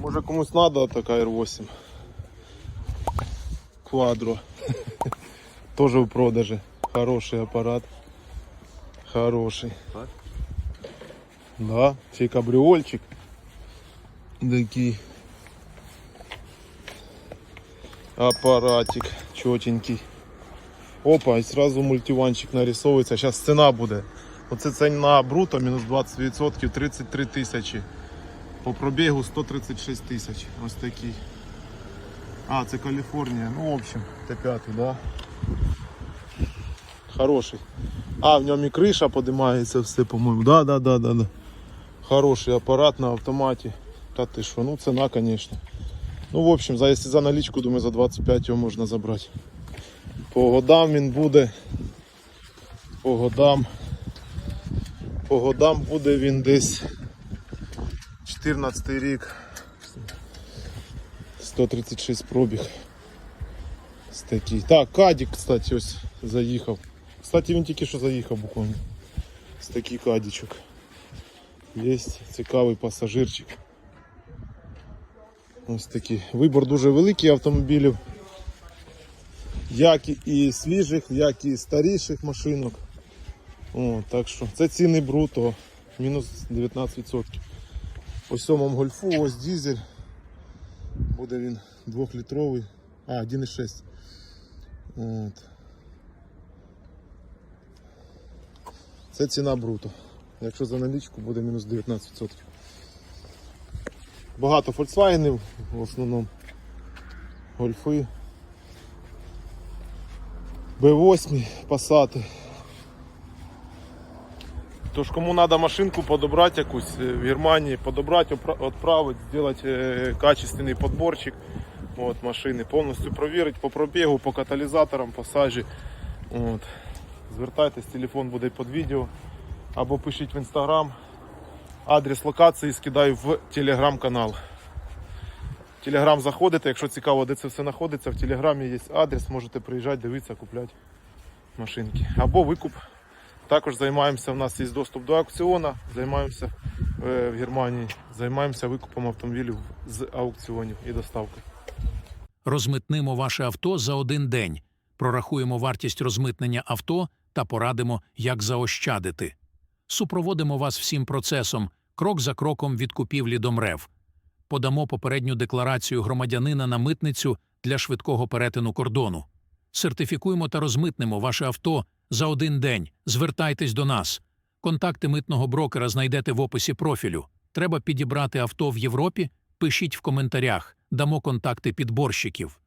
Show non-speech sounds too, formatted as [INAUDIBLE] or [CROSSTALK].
Може комусь треба така R8. Квадро. [LAUGHS] Тоже в продаже. Хороший апарат. Хороший. Так? Да, ще й кабріольчик. Такий. Апаратик чотенький. Опа, і сразу мультиванчик нарисовується. Зараз ціна буде. Оце ціна бруто, мінус 20%, 33 тисячі. По пробігу 136 тисяч. Ось такий. А, це Каліфорнія. Ну, в общем, Т5, да? Хороший. А, в ньому і криша подимається все, по-моєму. Да, да, да, да, да. Хороший апарат на автоматі. Та ти що, ну ціна, звісно. Ну, в общем, за, якщо за налічку, думаю, за 25 його можна забрати. По годам він буде. По годам. По годам буде він десь 14 рік. 136 пробіг. Такий. Так, Кадік, кстати, ось заїхав. Кстати, він тільки що заїхав буквально. Ось такий кадічок. Є цікавий пасажирчик. Ось такий. Вибор дуже великий автомобілів. Як і свіжих, як і старіших машинок. О, так що це ціни бруто. Мінус 19%. По сьомому гольфу, ось дизель. Буде він 2-літровий. А, 1,6. От. Це ціна бруто. Якщо за налічку буде мінус 19%. Багато Volkswagen в основному. Гольфи. B8, Passat. Тож кому треба машинку подобрати якусь е, в Германії, подобрати, відправити, зробити е, качественний подборчик от, машини, повністю провірити по пробігу, по каталізаторам, по сажі. От. Звертайтесь, телефон буде під відео. Або пишіть в інстаграм. Адрес локації скидаю в телеграм-канал. Телеграм заходите, якщо цікаво, де це все знаходиться, в телеграмі є адрес, можете приїжджати, дивитися, купляти машинки. Або викуп. Також займаємося, у нас є доступ до аукціону, займаємося е, в Германії, займаємося викупом автомобілів з аукціонів і доставкою. Розмитнимо ваше авто за один день, прорахуємо вартість розмитнення авто та порадимо, як заощадити. Супроводимо вас всім процесом, крок за кроком від купівлі до МРЕВ. Подамо попередню декларацію громадянина на митницю для швидкого перетину кордону. Сертифікуємо та розмитнемо ваше авто за один день. Звертайтесь до нас. Контакти митного брокера знайдете в описі профілю. Треба підібрати авто в Європі? Пишіть в коментарях, дамо контакти підборщиків.